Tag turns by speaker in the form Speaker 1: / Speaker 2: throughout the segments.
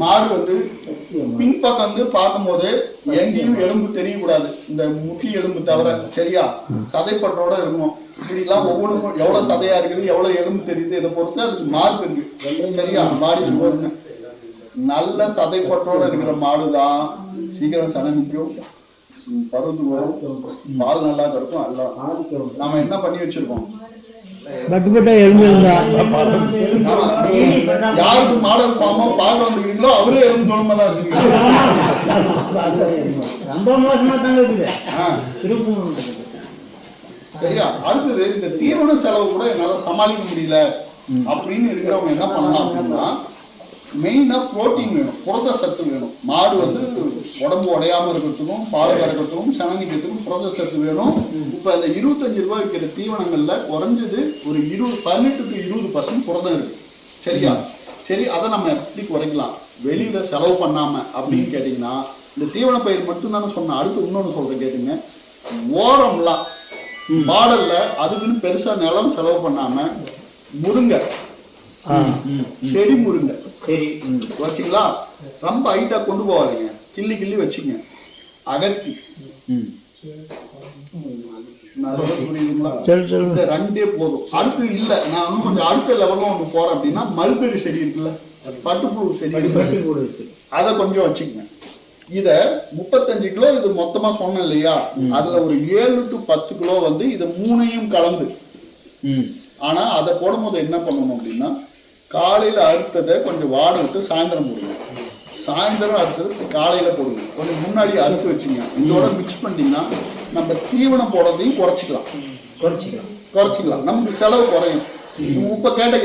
Speaker 1: மாடு வந்து பின்பக்கம் வந்து பார்க்கும்போது எங்கேயும் எலும்பு தெரியக்கூடாது. இந்த முக்கிய எலும்பு தவிர சரியா சதைப்பற்றோட இருக்கணும். இப்படிலாம் ஒவ்வொன்றுக்கும் எவ்வளவு சதையா இருக்குது எவ்வளவு எலும்பு தெரியுது இதை பொறுத்து அதுக்கு மார்க் இருக்கு. சரியா? மாடி சுகர்னு நல்ல சதைப்பற்றோட இருக்கிற மாடு தான் சீக்கிரம் சனை நிற்கும். ம், வரும். பால் நல்லா கிடைக்கும் எல்லாம் நாம என்ன பண்ணி வச்சிருக்கோம்?
Speaker 2: பட்டு பட்டா எலும்பு இருந்தா
Speaker 1: யாருக்கு மாடல் ஃபார்மோ பார்க்க வந்துக்கிறீங்களோ அவரே குழம்பு தான்
Speaker 2: ரொம்ப மோசமா தாங்க இருக்குது.
Speaker 1: சரியா? அடுத்தது இந்த தீவன செலவு கூட என்னால சமாளிக்க முடியல. அப்படின்னு இருக்கிறவங்க என்ன பண்ணலாம் அப்படின்னா மெயினா புரோட்டீன் வேணும். புரத சத்து வேணும். மாடு வந்து உடம்பு உடையாம இருக்கிறதுக்கும் பால் கறக்கிறதுக்கும் சனனிக்கிறதுக்கும் புரத சத்து வேணும். இப்ப இந்த இருபத்தஞ்சு ரூபாய் விற்கிற தீவனங்கள்ல குறைஞ்சது ஒரு இருபது பதினெட்டு டு இருபது பர்சன்ட் புரதம் இருக்கு. சரியா? சரி அதை நம்ம எப்படி குறைக்கலாம்? வெளியில செலவு பண்ணாம அப்படின்னு கேட்டீங்கன்னா இந்த தீவன பயிர் மட்டும் தானே சொன்னேன். அடுத்து இன்னொன்னு சொல்றேன் கேட்டுங்க. ஓரம்லாம் மாடல்ல அதுக்குன்னு பெருசா நிலம் செலவு பண்ணாம முருங்கை செடி முருங்கை.
Speaker 2: சரி ம்.
Speaker 1: வச்சுங்களா ரொம்ப ஹைட்டா கொண்டு போகாதீங்க. கிள்ளி கிள்ளி வச்சுங்க. அகத்தி. ரெண்டே போதும். அடுத்து இல்ல. நான் இன்னும் கொஞ்சம் அடுத்த லெவலும் ஒன்று போறேன் அப்படின்னா மல்பெரி செடி இருக்குல்ல. பட்டுப்புழு செடி அதை கொஞ்சம் வச்சுக்கங்க. இத முப்பத்தஞ்சு கிலோ இது மொத்தமா சொன்னேன் இல்லையா? அதுல ஒரு ஏழு டு பத்து கிலோ வந்து இத மூணையும் கலந்து.
Speaker 2: ம்.
Speaker 1: ஆனா அதை போடும்போது என்ன பண்ணணும் அப்படின்னா காலையில அறுத்ததை கொஞ்சம் வாட விட்டு சாயந்தரம் போடுங்க. சாயந்தரம் அறுத்தது காலையில போடுங்க. கொஞ்சம் முன்னாடி அறுத்து வச்சுங்க. இதோட மிக்ஸ் பண்ணிட்டீங்கன்னா நம்ம தீவனம் போடுறதையும் குறைச்சிக்கலாம்.
Speaker 2: குறைச்சிக்கலாம்.
Speaker 1: குறைச்சிக்கலாம். நமக்கு செலவு குறையும். இப்ப கேட்ட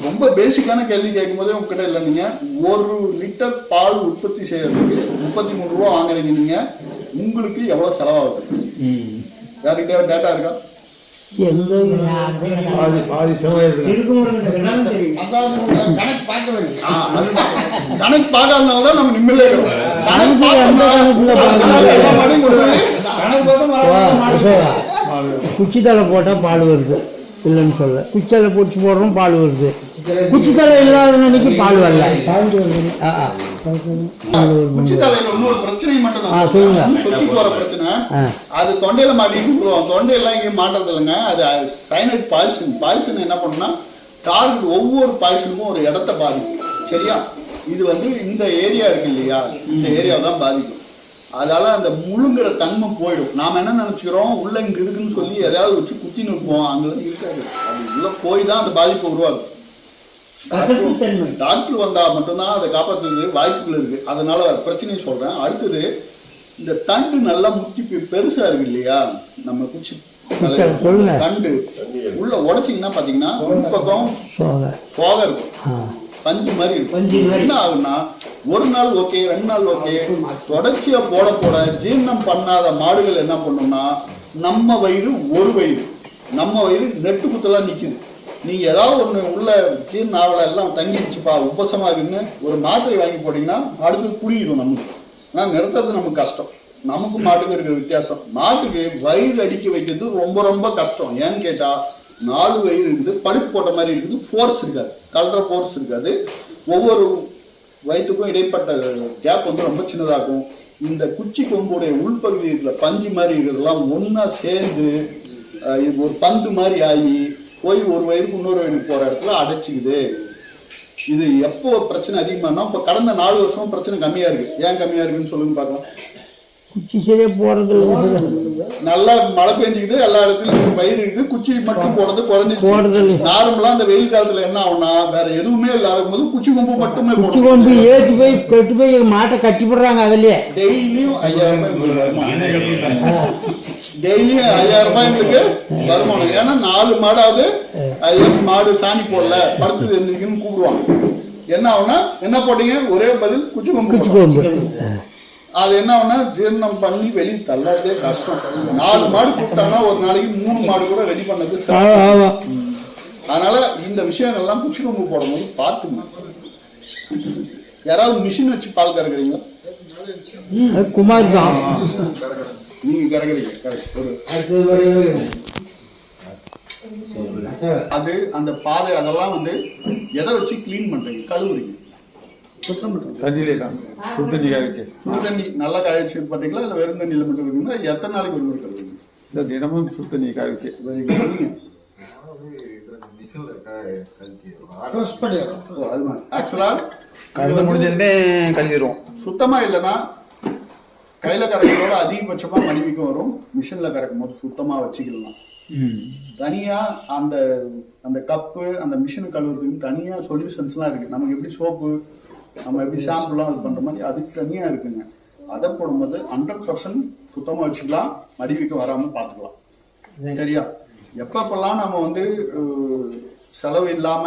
Speaker 1: ரொம்ப பேசிக்கான கேள்வி கேட்கும் போதே உங்ககிட்ட இல்லை நீங்க. ஒரு லிட்டர் பால் உற்பத்தி செய்யறதுக்கு முப்பத்தி மூணு ரூபா வாங்குறீங்க நீங்க. உங்களுக்கு எவ்வளவு செலவாகுது?
Speaker 2: ம்.
Speaker 1: யாருக்கிட்ட டேட்டா இருக்கா?
Speaker 3: பாதி பாதி
Speaker 1: உங்க கணக்கு பார்க்க வேண்டிய ஆ, அதுதான். கணக்கு பார்க்காதனால தான் நம்ம நிம்மதியா இருக்கோம். கணக்கு பார்த்தோம்னா,
Speaker 2: குச்சி தலை போட்டால் பால் வருது இல்லைன்னு சொல்ல குச்சி தலை பிடிச்சி போடுறோம் பால் வருது குச்சி தலை இல்லாத அன்னைக்கு பால் வரல ஆ, ஆ.
Speaker 1: குச்சி தலையில இன்னொரு பிரச்சனை மட்டும்
Speaker 2: ஆ,
Speaker 1: தான்
Speaker 2: சொல்லுங்க.
Speaker 1: போற பிரச்சனை அது தொண்டையில மாட்டின்னு போடுவோம் தொண்டையெல்லாம் எங்கேயும் மாட்டுறது இல்லைங்க அது சைனட் பாய்சன் பாய்சன் என்ன பண்ணுன்னா டார்கெட் ஒவ்வொரு பாய்சனுக்கும் ஒரு இடத்த பாதிக்கும். சரியா? இது வந்து இந்த ஏரியா இருக்கு இல்லையா? இந்த ஏரியா தான் பாதிக்கும். அதால அந்த முழுங்குற தன்மை போயிடும். நாம என்ன நினைச்சுக்கிறோம்? உள்ள இங்க இருக்குன்னு சொல்லி எதையாவது வச்சு குத்தி நிற்போம் அங்கெல்லாம் இருக்காது. அது உள்ள போய் தான் அந்த பாதிப்பு உருவாகும். டாக்டர் வந்தா மட்டும்தான் அதை காப்பாற்றுறது வாய்ப்புகள் இருக்கு. அதனால பிரச்சனையை சொல்றேன். அடுத்தது இந்த தண்டு நல்லா முத்தி பெருசா இருக்கு இல்லையா? நம்ம குச்சி
Speaker 2: சொல்லுங்க.
Speaker 1: தண்டு உள்ள உடைச்சிங்கன்னா பாத்தீங்கன்னா பக்கம்
Speaker 2: சோகை.
Speaker 1: இருக்கும். பஞ்சு மாதிரி இருக்கும்.
Speaker 2: பஞ்சு மாதிரி.
Speaker 1: என்ன ஆகும்னா ஒரு நாள் ஓகே ரெண்டு நாள் ஓகே தொடர்ச்சியா போட போட ஜீரணம் பண்ணாத மாடுகள் என்ன பண்ணும்னா நம்ம வயிறு ஒரு வயிறு. நம்ம வயிறு நெட்டு குத்தலாம் நிக்குது. நீங்க ஏதாவது ஒண்ணு உள்ள ஜீரண ஆவல எல்லாம் தங்கிடுச்சுப்பா உபசமா இருக்குன்னு ஒரு மாத்திரை வாங்கி போட்டீங்கன்னா அடுத்து குடியிடும் நமக்கு. ஆனா நிறுத்துறது நமக்கு கஷ்டம். நமக்கு மாட்டுக்கு இருக்கிற வித்தியாசம். மாட்டுக்கு வயிறு அடிக்க வைக்கிறது ரொம்ப ரொம்ப கஷ்டம். ஏன்னு கேட்டா நாலு வயிறு இருக்குது படுப்பு போட்ட மாதிரி இருக்குது ஃபோர்ஸ் இருக்காது. கலர ஃபோர்ஸ் இருக்காது. ஒவ்வொரு வயிற்றுக்கும் இடைப்பட்ட கேப் வந்து ரொம்ப சின்னதாகும். இந்த குச்சி கொம்புடைய உள்பகுதி இருக்கிற பஞ்சு மாதிரி இருக்கிறதெல்லாம் ஒண்ணா சேர்ந்து ஒரு பந்து மாதிரி ஆகி போய் ஒரு வயிறுக்கு இன்னொரு வயிறுக்கு போற இடத்துல அடைச்சிக்குது. இது எப்போ பிரச்சனை அதிகமானா இப்போ கடந்த நாலு வருஷம் பிரச்சனை கம்மியா இருக்கு. ஏன் கம்மியா இருக்குன்னு சொல்லுங்க பார்க்கலாம்.
Speaker 2: குச்சி சரியா போறது.
Speaker 1: நல்லா மழை பெஞ்சுக்குது எல்லா இடத்துலயும் பயிர் இருக்குது. குச்சி மட்டும் போடுறது
Speaker 2: போடுறது
Speaker 1: குறைஞ்சிச்சு
Speaker 2: இல்லை.
Speaker 1: நார்மலா அந்த வெயில் காலத்துல என்ன ஆகும்னா வேற எதுவுமே இல்லாத போது குச்சி கொம்பு மட்டுமே
Speaker 2: குச்சி கொண்டு ஏற்றி போய் கெட்டு போய் மாட்டை கட்டி போடுறாங்க அதுலயே.
Speaker 1: டெய்லியும் ஐயாயிரம் ரூபாய் உங்களுக்கு வருமானம். டெய்லியும் ஐயாயிரம் ரூபாய் எங்களுக்கு வருமானம். ஏன்னா நாலு மாடாவது மாடு சாணி போடல. படுத்து எந்திரிக்குன்னு கூப்பிடுவாங்க. என்ன ஆகும்னா என்ன போட்டீங்க? ஒரே பதில் குச்சி கொம்பு
Speaker 2: குச்சி. கொம்பு.
Speaker 1: அது என்ன ஆகும்னா ஜீரணம் பண்ணி வெளியே தள்ளாதே கஷ்டம். நாலு மாடு கூப்பிட்டாங்கன்னா ஒரு நாளைக்கு மூணு மாடு கூட ரெடி பண்ணது அதனால இந்த விஷயங்கள்லாம் குச்சி கொம்பு போடும்போது பார்த்துங்க. யாராவது மிஷின் வச்சு பால் கறக்குறீங்களா?
Speaker 2: குமார் தான்.
Speaker 1: நீங்க கறக்குறீங்க அது அந்த பாதை அதெல்லாம் வந்து எதை வச்சு க்ளீன் பண்றீங்க? கழுவுறீங்க. சுத்தம் பண்ணுறது.
Speaker 3: தண்ணியிலே தான். சுடு தண்ணி காய வச்சு
Speaker 1: சுடு தண்ணி நல்லா காய வச்சு பார்த்தீங்களா? இல்லை வெறும் தண்ணியில் மட்டும் இருக்குங்களா? எத்தனை நாளைக்கு ஒரு கழுவுங்க
Speaker 3: இல்லை தினமும் சுடு தண்ணி காய வச்சு
Speaker 1: ஆக்சுவலா
Speaker 3: கழுத முடிஞ்சதுமே கழுவிடுவோம்.
Speaker 1: சுத்தமா இல்லைன்னா கையில கரைக்கிறதோட அதிகபட்சமா மணிக்கு வரும். மிஷின்ல கரைக்கும் போது சுத்தமா வச்சுக்கலாம். தனியா அந்த அந்த கப்பு அந்த மிஷின் கழுவுறதுக்கு தனியா சொல்யூஷன்ஸ்லாம் இருக்கு. நமக்கு எப்படி சோப்பு நம்ம எப்படி ஷாம்புலாம் இது பண்ற மாதிரி அதுக்கு தனியா இருக்குங்க. அதை போடும்போது ஹண்ட்ரட் பர்சன்ட் சுத்தமா வச்சுக்கலாம். மடிவுக்கு வராம பார்த்துக்கலாம். சரியா? எப்பப்பெல்லாம் நம்ம வந்து செலவு இல்லாம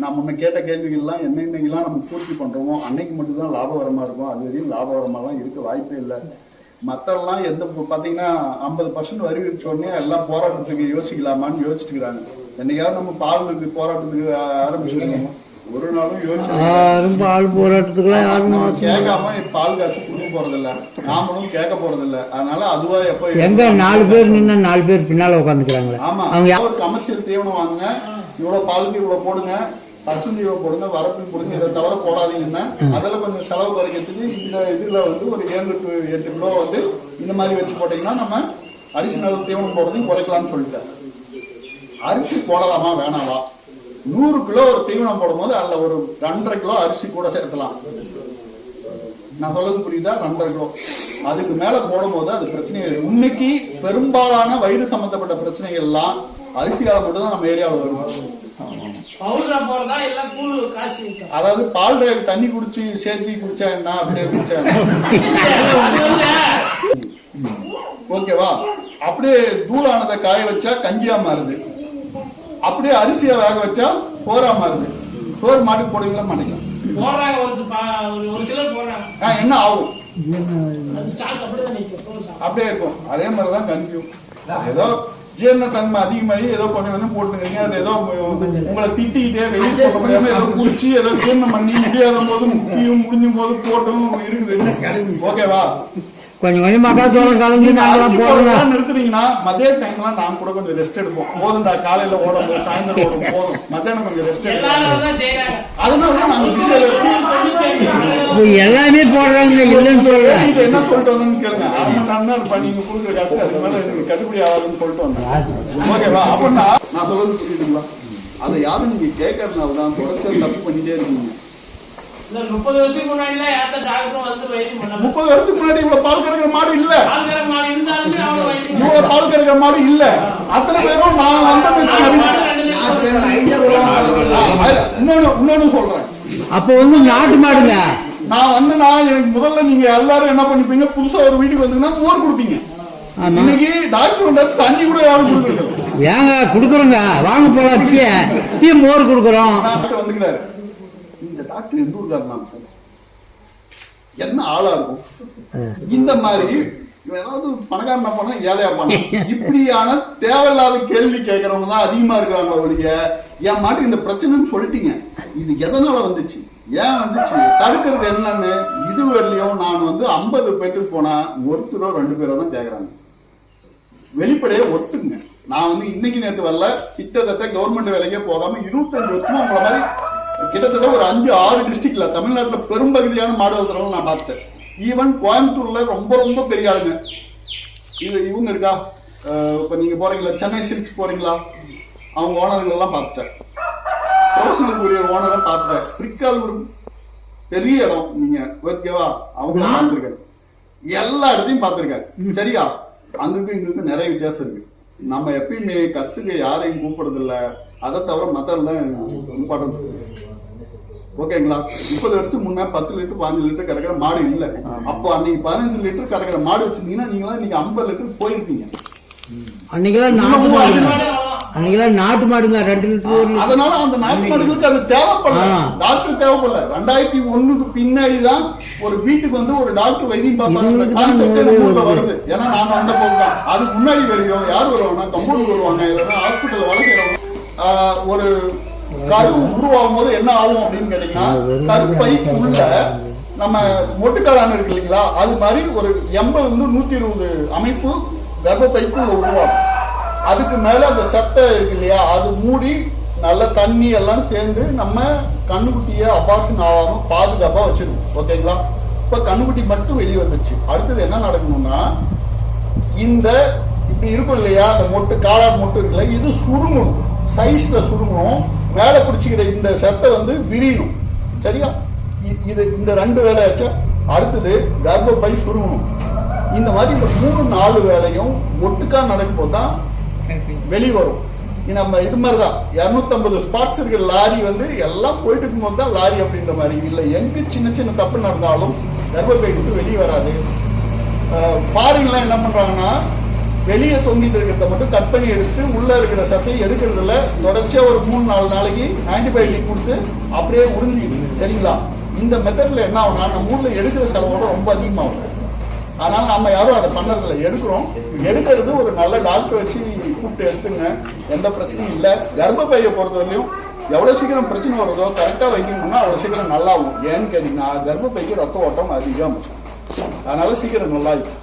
Speaker 1: நான் முன்ன கேட்ட கேள்விகள்லாம் என்னென்னலாம் நம்ம பூர்த்தி பண்றோமோ அன்னைக்கு மட்டும்தான் லாபகரமா இருக்கும். அது வரையும் லாபகரமாலாம் இருக்க வாய்ப்பே இல்லை. மத்தெல்லாம் எந்த இப்போ பாத்தீங்கன்னா ஐம்பது பர்சன்ட் வரி விதிச்ச உடனே எல்லாம் போராட்டத்துக்கு யோசிக்கலாமான்னு யோசிச்சுட்டு இருக்காங்க என்னைக்காவது நம்ம பாலுக்கு போராட்டத்துக்கு ஆரம்பிச்சிருக்கோம்? ஒரு நாளும் யோசிச்சு
Speaker 2: யாரும் பால் போராட்டத்துக்குலாம் யாரும்
Speaker 1: கேட்காம பால் காசு கொடுக்க போறதில்ல. நாமளும் கேட்க போறதில்ல. அதனால அதுவா எப்ப
Speaker 2: எங்க நாலு பேர் நின்று நாலு பேர் பின்னால உட்காந்துக்கிறாங்களே
Speaker 1: ஆமா.
Speaker 2: அவங்க
Speaker 1: ஒரு கமர்ஷியல் தீவனம் வாங்குங்க. இவ்வளவு பாலுக்கு இவ்வளவு போடுங்க. பசுந்தி இவ்வளவு போடுங்க வரப்பு போடுங்க இதை தவிர போடாதீங்கன்னா அதில் கொஞ்சம் செலவு குறைக்கிறதுக்கு இந்த இதுல வந்து ஒரு ஏழு டு எட்டு கிலோ வந்து இந்த மாதிரி வச்சு போட்டீங்கன்னா நம்ம அடிஷனல் தீவனம் போடுறதையும் குறைக்கலாம்னு சொல்லிட்டேன். அரிசி போடலாமா? வேணாவா? நூறு கிலோ ஒரு தீவனம் போடும்போது அதுல ஒரு ரெண்டரை கிலோ அரிசி கூட சேர்த்தலாம் நான் சொல்றது புரியுதா? ரெண்டரை கிலோ. அதுக்கு மேல போடும்போது அது பிரச்சனை. இன்னைக்கு பெரும்பாலான வயிறு சம்பந்தப்பட்ட பிரச்சனைகள் எல்லாம் அரிசியால மட்டும் தான் நம்ம ஏரியாவில் வரும். அதாவது பால் டேக் தண்ணி குடிச்சு சேர்த்து குடிச்சா என்ன? அப்படியே குடிச்சா ஓகேவா? அப்படியே தூளானதை காய வச்சா கஞ்சியா மாறுது. அப்படியே அரிசியை வேக வச்சா சோறா மாறுது சோறு மாட்டுக்கு போடுவீங்களா மாட்டீங்களா? என்ன ஆகும். அப்படியே இருக்கும். அதே மாதிரி தான் கஞ்சியும். ஏதோ ஜீரணத்தன்மை அதிகமாகி ஏதோ கொஞ்சம் கொஞ்சம் போட்டுக்கிறீங்க அது ஏதோ உங்களை திட்டிக்கிட்டே வெளியே போக முடியாம ஏதோ குடிச்சு ஏதோ ஜீரணம் பண்ணி முடியாத போது முக்கியும் முடிஞ்சும் போது போட்டும் இருக்குது. ஓகேவா?
Speaker 2: கொஞ்சம் கொஞ்சம் மக்காச்சோளம் கலந்து
Speaker 1: நீங்க
Speaker 2: நாங்களாம்
Speaker 1: போடுறதெல்லாம் நிறுத்துறீங்கன்னா மதிய டைம்ல நான் கூட கொஞ்சம் ரெஸ்ட் எடுப்போம். போதும்டா காலையில ஓடும் போது சாயந்தரம் ஓடும் போதும். மத்தியானம் கொஞ்சம் ரெஸ்ட்
Speaker 4: எல்லாரும்
Speaker 1: எடுப்போம் அதனால தான் நாங்க
Speaker 2: எல்லாமே போடுறாங்க இல்லைன்னு
Speaker 1: இது என்ன சொல்லிட்டு வந்தேன்னு கேளுங்க. அரை மணி நேரம் தான் இருப்பா நீங்க கொடுக்குற காசு அதுக்கு மேல எனக்கு கட்டுப்படி ஆகாதுன்னு சொல்லிட்டு வந்தேன். ஓகேவா அப்படின்னா நான் சொல்றது புரியுதுங்களா? அதை யாரும் நீங்க கேட்கறதுனால தான் தொடர்ச்சியா தப்பு பண்ணிட்டே இருக்கீங்க.
Speaker 4: முப்பது வருஷத்துக்கு
Speaker 1: முப்பது முன்னாடி இவ்வளவு பால் கறக்கிற மாடு இல்ல. இவ்வளவு பால் கறக்கிற மாடு இல்ல. அத்தனை பேரும் நான் வந்த வச்சு இன்னொன்னு இன்னொன்னு சொல்றேன்.
Speaker 2: அப்போ வந்து நாட்டு மாடுங்க.
Speaker 1: நான் வந்து நான் எனக்கு முதல்ல நீங்க எல்லாரும் என்ன பண்ணிப்பீங்க? புதுசா ஒரு வீட்டுக்கு வந்தீங்கன்னா மோர் கொடுப்பீங்க. இன்னைக்கு டாக்டர் வந்து தண்ணி கூட யாரும் கொடுக்குறது
Speaker 2: ஏங்க கொடுக்குறோங்க. வாங்க போலாம் டீ டீ மோர் கொடுக்குறோம்.
Speaker 1: வந்துக்கிறாரு டாக்டர் எந்த ஊருக்காரனா என்ன ஆளா இருக்கும்? இந்த மாதிரி ஏதாவது பணக்காரனா போனா ஏழையா போனா? இப்படியான தேவையில்லாத கேள்வி கேட்கறவங்க தான் அதிகமா இருக்கிறாங்க ஒழிய என் மாட்டுக்கு இந்த பிரச்சனைன்னு சொல்லிட்டீங்க. இது எதனால வந்துச்சு? ஏன் வந்துச்சு? தடுக்கிறது என்னன்னு இது வரலையும் நான் வந்து ஐம்பது பேருக்கு போனா ஒருத்தரோ ரெண்டு பேரோ தான் கேக்குறாங்க. வெளிப்படையை ஒத்துங்க நான் வந்து இன்னைக்கு நேத்து வரல கிட்டத்தட்ட கவர்மெண்ட் வேலைக்கே போகாம இருபத்தஞ்சு வருஷமா உங்களை மாதிரி கிட்டத்தட்ட ஒரு அஞ்சு ஆறு டிஸ்ட்ரிக்ட்ல தமிழ்நாட்டுல பெரும்பகுதியான மாடு வளர்த்துறவங்க நான் பார்த்தேன். ஈவன் கோயம்புத்தூர்ல ரொம்ப ரொம்ப பெரிய ஆளுங்க. இது இவங்க இருக்கா? இப்ப நீங்க போறீங்களா? சென்னை சில்க்ஸ் போறீங்களா? அவங்க ஓனருங்க எல்லாம் பார்த்துட்டேன் ப்ரொஃபஷனல் கூரியர் ஓனரை பார்த்துட்டேன் பிரிக்கால் ஒரு பெரிய இடம். நீங்க ஓகேவா? அவங்க பார்த்துருக்கேன் எல்லா இடத்தையும் பார்த்துருக்கேன் சரியா? அங்குக்கும் இங்குக்கும் நிறைய வித்தியாசம் இருக்கு. நம்ம எப்பயுமே கத்துக்க யாரையும் கூப்பிடுறது இல்ல அதை தவிர மத்தது தான் இம்பார்ட்டன்ஸ் ஓகேங்களா? முப்பது வருஷத்துக்கு முன்ன பத்து லிட்டர் பதினஞ்சு லிட்டர் கறக்கிற மாடு இல்ல. அப்போ அன்னைக்கு பதினஞ்சு லிட்டர் கறக்கிற மாடு வச்சிருந்தீங்கன்னா நீங்களாம் இன்னைக்கு ஐம்பது லிட்டர் போயிருப்பீங்க.
Speaker 2: அன்னைக்கெல்லாம் நாட்டு மாடுங்க. அன்னைக்கெல்லாம் நாட்டு மாடுங்க ரெண்டு லிட்டர்.
Speaker 1: அதனால அந்த நாட்டு மாடுகளுக்கு அது தேவைப்படல. டாக்டர் தேவைப்படல. ரெண்டாயிரத்தி ஒண்ணுக்கு பின்னாடி தான் ஒரு வீட்டுக்கு வந்து ஒரு டாக்டர் வைத்தியம் பார்ப்பாங்க.
Speaker 2: வருது.
Speaker 1: ஏன்னா நாம வந்த போது தான். அதுக்கு முன்னாடி வரைக்கும் யார் வருவாங்கன்னா கம்பவுண்ட் வருவாங்க. இல்லைன்னா ஹாஸ்பிட்டல் வளர்க்கிறவங்க. ஆஹ், ஒரு கரு உருவாகும் போது என்ன ஆகும் அப்படின்னு கேட்டீங்கன்னா கருப்பைக்குள்ள நம்ம மொட்டுக்காளான் இருக்கு இல்லைங்களா? அது மாதிரி ஒரு எண்பது இருந்து நூத்தி இருபது அமைப்பு கர்ப்பப்பைக்குள்ள உருவாகும். அதுக்கு மேல அந்த சட்டை இருக்கு இல்லையா? அது மூடி நல்ல தண்ணி எல்லாம் சேர்ந்து நம்ம கண்ணுக்குட்டியை அபார்ஷன் ஆகாம பாதுகாப்பா வச்சிருக்கோம் ஓகேங்களா? இப்ப கண்ணுக்குட்டி மட்டும் வெளியே வந்துச்சு அடுத்தது என்ன நடக்கணும்னா இந்த இப்படி இருக்கும் இல்லையா? அந்த மொட்டு காளான் மொட்டு இருக்குல்ல இது சுருங்கணும். சைஸில் சுருங்கணும். மேலே பிடிச்சிக்கிற இந்த செத்தை வந்து விரியணும். சரியா? இது இந்த ரெண்டு வேலை ஆச்சா? அடுத்தது கர்ப்பப்பை சுருங்கணும். இந்த மாதிரி இந்த மூணு நாலு வேலையும் ஒட்டுக்கா நடக்கும் தான் வெளிவரும் இது நம்ம இது மாதிரி தான் இரநூத்தம்பது ஸ்பாட்ஸ் இருக்கிற லாரி வந்து எல்லாம் போயிட்டு இருக்கும்போது தான் லாரி அப்படின்ற மாதிரி. இல்லை எங்கே சின்ன சின்ன தப்பு நடந்தாலும் கர்ப்பப்பை விட்டு வெளியே வராது. ஃபாரின்லாம் என்ன பண்ணுறாங்கன்னா வெளியே தொங்கிட்டு இருக்கிறத மட்டும் கட் பண்ணி எடுத்து உள்ள இருக்கிற சத்தையும் எடுக்கிறதுல தொடர்ச்சியா ஒரு மூணு நாலு நாளைக்கு ஆன்டிபயோட்டிக் கொடுத்து அப்படியே உறிஞ்சிடுது சரிங்களா? இந்த மெத்தட்ல என்ன ஆகும்னா நம்ம மூணுல எடுக்கிற செலவோட ரொம்ப அதிகமாகும். அதனால நம்ம யாரும் அதை பண்றதில்ல எடுக்கிறோம். எடுக்கிறது ஒரு நல்ல டாக்டர் வச்சு கூப்பிட்டு எடுத்துங்க. எந்த பிரச்சனையும் இல்லை. கர்ப்பப்பையை பொறுத்தவரையும் எவ்வளோ சீக்கிரம் பிரச்சனை வருதோ கரெக்டாக வைக்கணும்னா அவ்வளோ சீக்கிரம் நல்லாகும். ஏன்னு கேட்டிங்கன்னா கர்ப்பப்பைக்கு ரத்த ஓட்டம் அதிகம். அதனால சீக்கிரம் நல்லா இருக்கும்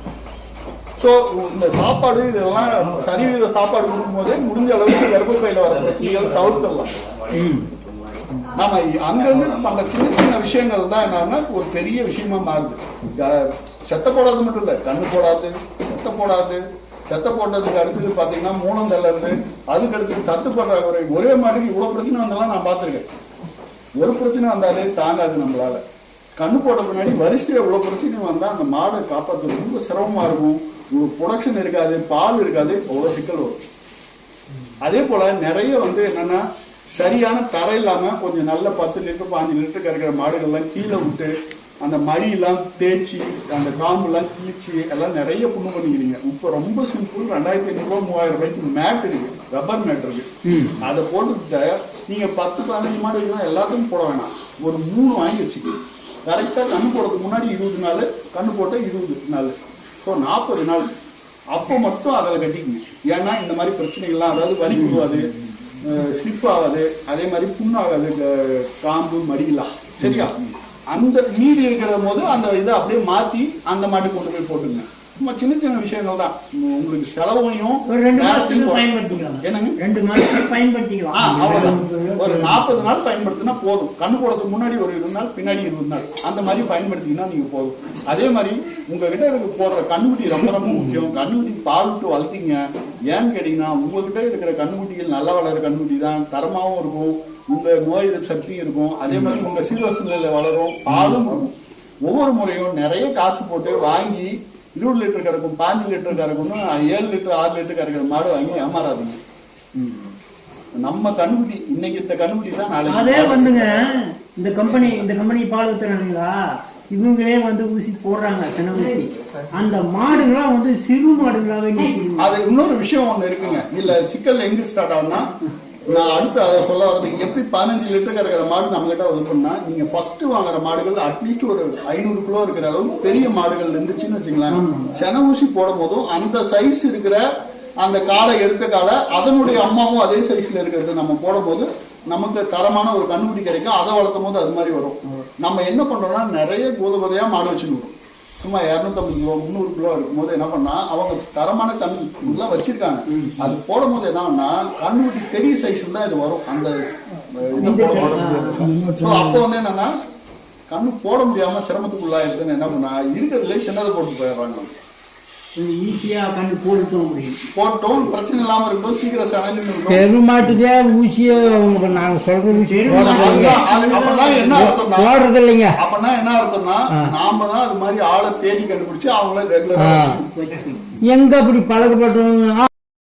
Speaker 1: ஸோ இந்த சாப்பாடு இதெல்லாம் சரிவித சாப்பாடு கொடுக்கும்போது முடிஞ்ச அளவுக்கு கர்ப்பப்பையில வர பிரச்சனைகள் தவிர்த்துடலாம். நாம அங்கிருந்து பண்ற சின்ன சின்ன விஷயங்கள் தான் என்னன்னா ஒரு பெரிய விஷயமா மாறுது. செத்த போடாது மட்டும் இல்ல கண்ணு போடாது செத்த போடாது செத்த போட்டதுக்கு அடுத்தது பாத்தீங்கன்னா மூலம் தள்ளறது அதுக்கு அடுத்தது சத்து பற்றாக்குறை ஒரே மாதிரி இவ்வளவு பிரச்சனை வந்தெல்லாம் நான் பார்த்திருக்கேன் ஒரு பிரச்சனை வந்தாலே தாங்காது நம்மளால. கண்ணு போட்ட முன்னாடி வரிசையா இவ்வளவு பிரச்சனை வந்தா அந்த மாடை காப்பாற்றது ரொம்ப சிரமமா இருக்கும். ப்ரொடக்ஷன் இருக்காது பால் இருக்காது அவ்வளவு சிக்கல் வரும். அதே போல நிறைய வந்து என்னன்னா சரியான தரை இல்லாம கொஞ்சம் நல்ல பத்து லிட்டர் பாஞ்சு லிட்டர் கறக்கிற மாடுகள்லாம் கீழே விட்டு அந்த மடியெல்லாம் தேய்ச்சி அந்த காம்பெல்லாம் கிழிச்சு எல்லாம் நிறைய புண்ணு பண்ணிக்கிறீங்க. இப்போ ரொம்ப சிம்பிள் ரெண்டாயிரத்தி ஐநூறு ரூபா மூவாயிரம் ரூபாய்க்கு மேட் இருக்கு ரப்பர் மேட் இருக்கு. அதை போட்டுக்கிட்ட நீங்க பத்து பதினஞ்சு மாடு இருக்குன்னா எல்லாத்துக்கும் போட வேணாம். ஒரு மூணு வாங்கி வச்சுக்கணும் கரெக்டா கண்ணு போடுறதுக்கு முன்னாடி இருபது நாள் கண்ணு போட்ட இருபது நாள். ஸோ நாற்பது நாள். அப்போ மட்டும் அதில் கட்டிக்கணும். ஏன்னா இந்த மாதிரி பிரச்சனைகள்லாம் அதாவது வலி விடுவாது ஸ்லிப் ஆகாது அதே மாதிரி புண்ணாகாது காம்பு மடியெல்லாம். சரியா? அந்த மீதி இருக்கிற போது அந்த இதை அப்படியே மாத்தி அந்த மாட்டுக்கு கொண்டு போய் போட்டுங்க சும்மா சின்ன சின்ன விஷயங்கள் தான். உங்களுக்கு செலவையும்
Speaker 2: ஒரு ரெண்டு மாசத்துக்கு பயன்படுத்திக்கலாம்.
Speaker 1: என்னங்க?
Speaker 2: ரெண்டு மாசத்துக்கு பயன்படுத்திக்கலாம்.
Speaker 1: அவ்வளவுதான். ஒரு நாற்பது நாள் பயன்படுத்தினா போதும். கண்ணு போடுறதுக்கு முன்னாடி ஒரு இருபது நாள் பின்னாடி இருபது நாள். அந்த மாதிரி பயன்படுத்தினா நீங்க போதும். அதே மாதிரி உங்ககிட்ட இருக்க போடுற கண்ணுக்குட்டி ரொம்ப ரொம்ப முக்கியம். கண்ணுக்குட்டி பால் விட்டு வளர்த்தீங்க. ஏன்னு கேட்டீங்கன்னா உங்ககிட்ட இருக்கிற கண்ணுக்குட்டிகள் நல்லா வளர கண்ணுக்குட்டி தான். தரமாவும் இருக்கும். உங்க நோய் எதிர்ப்பு சக்தியும் இருக்கும். அதே மாதிரி உங்க சிறுவச நிலையில வளரும். பாலும் இருக்கும். ஒவ்வொரு முறையும் நிறைய காசு போட்டு வாங்கி இருபது லிட்டர் கறக்கும் பாஞ்சு லிட்டர் கறக்கும்னு ஏழு லிட்டர் ஆறு லிட்டர் கறக்கிற மாடு வாங்கி ஏமாறாதீங்க. நம்ம கண்ணுக்குட்டி இன்னைக்கு இந்த கண்ணுக்குட்டி தான் நாளைக்கு
Speaker 2: அதே வந்துங்க இந்த கம்பெனி இந்த கம்பெனி பால் ஊத்துறாங்களா இவங்களே வந்து ஊசி போடுறாங்க சின்ன ஊசி. அந்த மாடுங்களாம் வந்து சிறு நிக்குதுங்க.
Speaker 1: அது இன்னொரு விஷயம் ஒண்ணு இருக்குங்க. இல்ல சிக்கல் எங்க ஸ்டார்ட் ஆகும்னா நான் அடுத்து அதை சொல்ல வர்றதுக்கு எப்படி பதினஞ்சு லிட்டர் கறக்கிற மாடு நம்ம கிட்ட இது பண்ணா நீங்க ஃபர்ஸ்ட் வாங்குற மாடுகள் அட்லீஸ்ட் ஒரு ஐநூறு கிலோ இருக்கிற அளவு பெரிய மாடுகள் இருந்துச்சுன்னு வச்சுங்களேன் சென ஊசி போடும் போதும் அந்த சைஸ் இருக்கிற அந்த காலை எடுத்த காலை அதனுடைய அம்மாவும் அதே சைஸ்ல இருக்கிறது நம்ம போடும்போது நமக்கு தரமான ஒரு கண்ணுக்குட்டி கிடைக்கும். அதை வளர்த்தும் போது அது மாதிரி வரும். நம்ம என்ன பண்றோம்னா நிறைய கோத கோதையா மாடு வச்சுருக்கோம் சும்மா இரநூத்தம்பது கிலோ முந்நூறு கிலோ இருக்கும்போது என்ன பண்ணா அவங்க தரமான கண்ணு இதெல்லாம் வச்சிருக்காங்க. அது போடும்போது என்னன்னா கண்ணுக்குட்டி பெரிய சைஸ் தான் இது வரும். அந்த அப்போ வந்து என்னன்னா கண்ணு போட முடியாம சிரமத்துக்குள்ளாயிருக்குன்னு என்ன பண்ணா இருக்கிறதுல சின்னதை போட்டு போயிடுறாங்க.
Speaker 2: கொஞ்சம் ஈஸியா கண்டு முடியும்.
Speaker 1: போட்டோம் பிரச்சனை இல்லாம இருக்கட்டும் சீக்கிரம் சனஞ்சு இருக்கும்.
Speaker 2: பெருமாட்டுக்கே ஊசியே அவங்க நாங்க சொல்ற ஊசி போடுறது இல்லைங்க.
Speaker 1: அப்பனா என்ன அர்த்தம்னா நாம தான் அது மாதிரி ஆளை தேடி கண்டுபிடிச்சு அவங்கள
Speaker 2: ஆ.
Speaker 1: ரெகுலரா
Speaker 2: எங்க அப்படி பழக்கப்பட்டவங்க